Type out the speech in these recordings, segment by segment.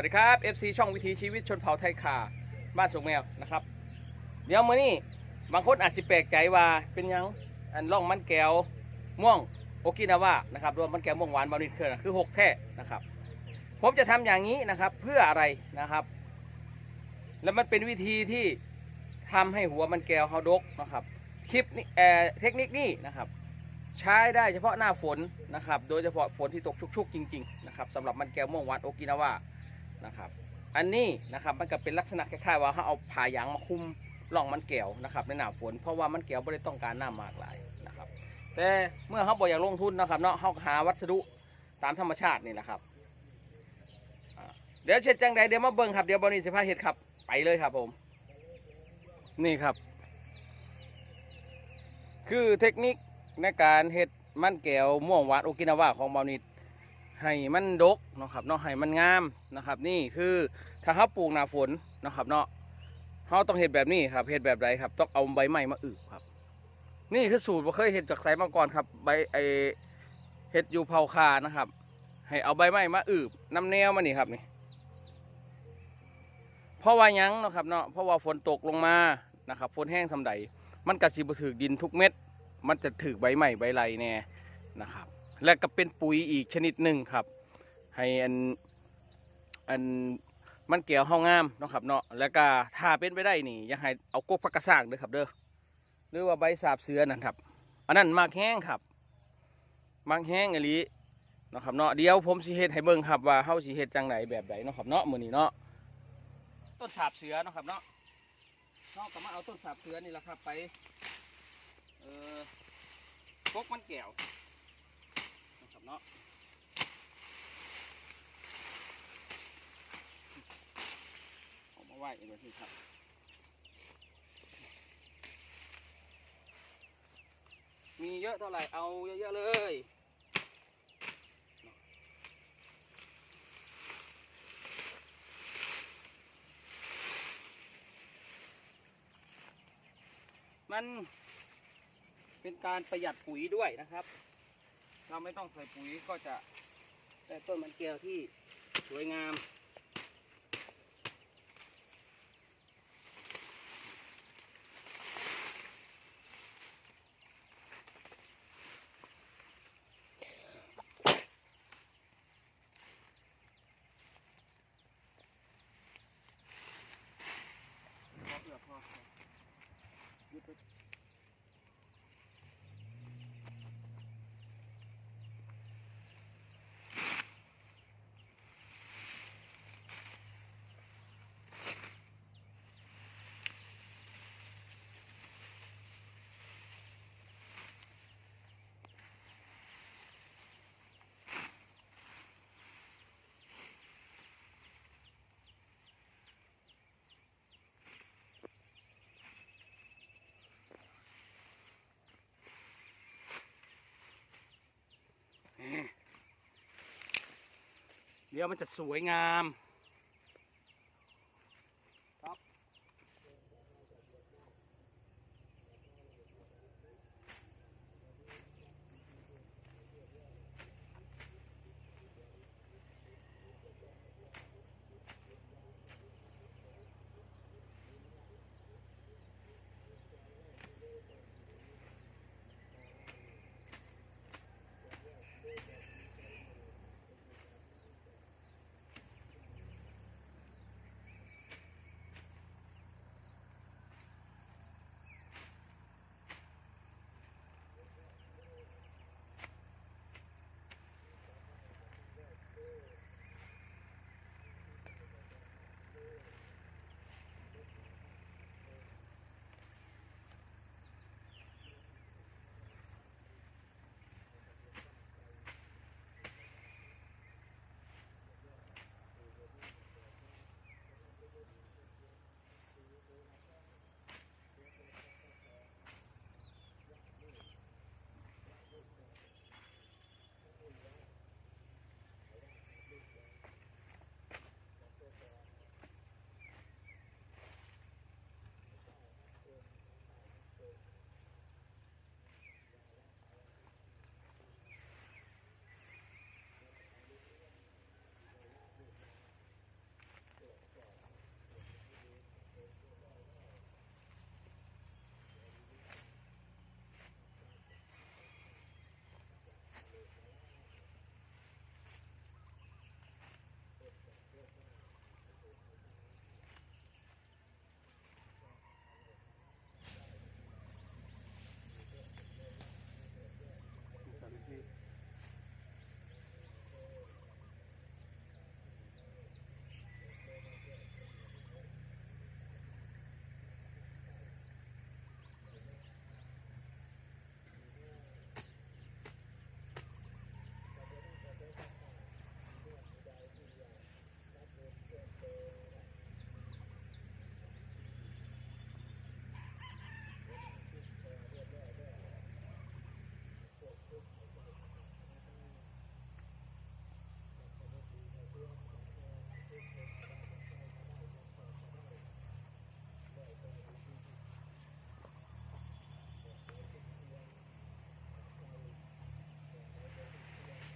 วัสดีครับ FC ช่องวิถีชีวิตชนเผ่าไทยขาบ้านสุงแมวนะครับ เดี๋ยวมื่อนี้บางคนอาจสิแปลกใจว่าเป็นยังอันล่องมันแก้วม่วงโอกินาวานะครับรวมมันแก้วม่วงหวานบาริเคอร์คือหกแท่นะครับ ผมจะทำอย่างนี้นะครับเพื่ออะไรนะครับ แล้วมันเป็นวิธีที่ทำให้หัวมันแก้วเขาดกนะครับคลิปนี้เอ่อเทคนิคนี้นะครับ ใช้ได้เฉพาะหน้าฝนนะครับ โดยเฉพาะฝนที่ตกชุกๆ จริง ๆ นะครับสำหรับมันแก้วม่วงหวานโอกินาวา นะครับ อันนี้นะครับมันก็เป็นลักษณะคล้ายๆว่าเขาเอาผ่ายางมาคุมร่องมันแก้วนะครับในหนาฝนเพราะว่ามันแก้วไม่ได้ต้องการน้ำมากหลายนะครับ แต่เมื่อเขาบอกอยากลงทุนนะครับเนาะเขาหาวัสดุตามธรรมชาตินี่แหละครับเดี๋ยวเช็ดจังใดเดี๋ยวมาเบิ้งครับเดี๋ยวบอนี่จะพาเห็ดครับ ไปเลยครับผม นี่ครับ คือเทคนิคในการเห็ดมันแก้วม่วงหวานโอกินาวาของบอนิด ให้มันดกเนาะครับเนาะให้มันงามนะครับ นี่คือถ้าเขาปลูกหน้าฝนนะครับเนาะเขาต้องเห็ดแบบนี้ครับเห็ดแบบใดครับ ต้องเอาใบไม้มาอึครับ นี่คือสูตรว่าเคยเห็ดจากไสมาก่อนครับใบไอเห็ดยูเผาคานะครับ ให้เอาใบไม้มาอึน้ำแนวมานี่ครับนี่เพราะว่ายังนะครับเนาะเพราะว่าฝนตกลงมานะครับฝนแห้งสำใดมันกระสิบถือดินทุกเม็ด มันจะถือใบใหม่ใบไรแน่นะครับ และก็เป็นปุ๋ยอีกชนิดหนึ่งครับ ให้อันอันมันเกี่ยวเฮางามเนาะครับเนาะแล้วก็ถ้าเป็นไปได้นี่ยังให้เอากกพักกระสร้างเด้อครับเด้อหรือว่าใบสาบเสือนั่นครับ อันนั้นมากแห้งครับมากแห้งอหลีนะครับเนาะเดี๋ยวผมสิเฮ็ดให้เบิ่งครับว่าเฮาสิเฮ็ดจังไดแบบใดเนาะครับเนาะมื้อนี้เนาะต้นสาบเสือเนาะครับเนาะเนาะก็มาเอาต้นสาบเสือนี่แหละครับไปเออกกมันแก้ว เนาะเอามาไหว้เองเลยครับมีเยอะเท่าไหร่เอาเยอะๆเลยมันเป็นการประหยัดปุ๋ยด้วยนะครับ เราไม่ต้องใส่ปุ๋ยก็จะได้ต้นมันแก้วที่สวยงาม เดี๋ยวมันจะสวยงาม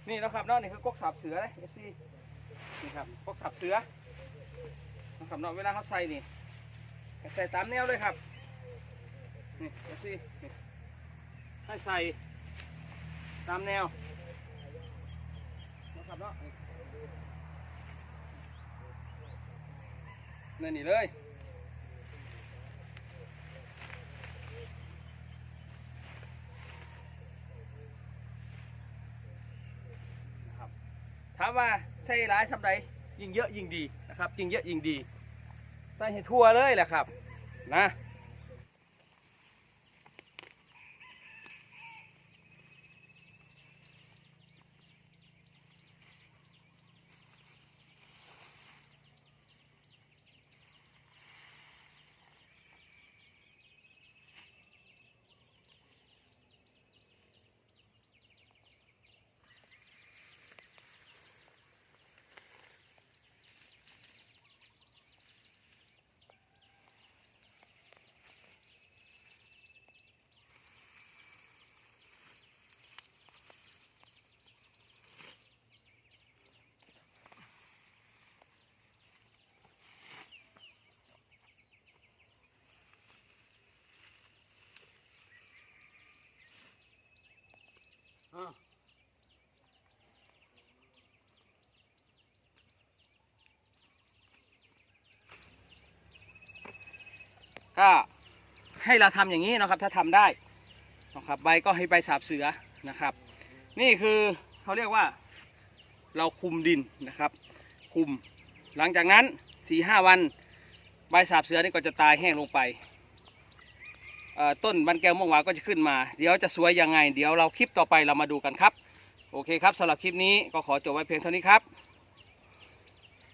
นี่นะครับนาะนี่คือกกสับเสือเลยเอซี่นี่ครับกกสับเสือนะครับเนาะเวลาเขาใส่นี่ใส่ตามแนวเลยครับนี่เอซีนี่ให้ใส่ตามแนวนะครับเนาะนี่นี่เลย นะครับถาม ว่าใส่ร้ายสำไรยิ่งเยอะยิ่งดีนะครับยิ่งเยอะยิ่งดีใส่ให้ทั่วเลยแหละครับนะ ก็ให้เราทำอย่างนี้นะครับ ถ้าทำได้นะครับใบก็ให้ใบสาบเสือนะครับ นี่คือเขาเรียกว่าเราคุมดินนะครับ คุมหลังจากนั้นสี่ห้าวัน ใบสาบเสือนี่ก็จะตายแห้งลงไปต้นบันแก้วม่วงหวานก็จะขึ้นมา เดี๋ยวจะสวยยังไง เดี๋ยวเราคลิปต่อไปเรามาดูกันครับ โอเคครับสำหรับคลิปนี้ก็ขอจบไว้เพียงเท่านี้ครับ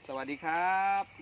สวัสดีครับ